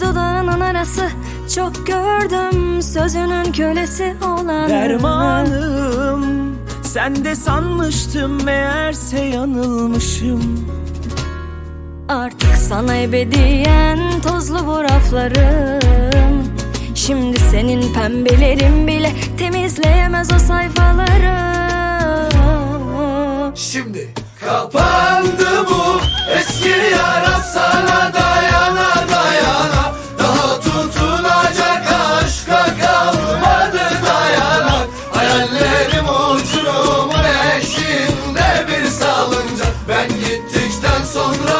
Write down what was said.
iki dudağının arası. Çok gördüm sözünün kölesi olan Dermanım Sen de sanmıştım meğerse yanılmışım. Artık sana ebediyen tozlu bu raflarım Şimdi senin pembelerin bile temizleyemez o sayfaları Şimdi kapandı bu eski yara sana dayana uçurumun eşiğinde bir salıncak Ben gittikten sonra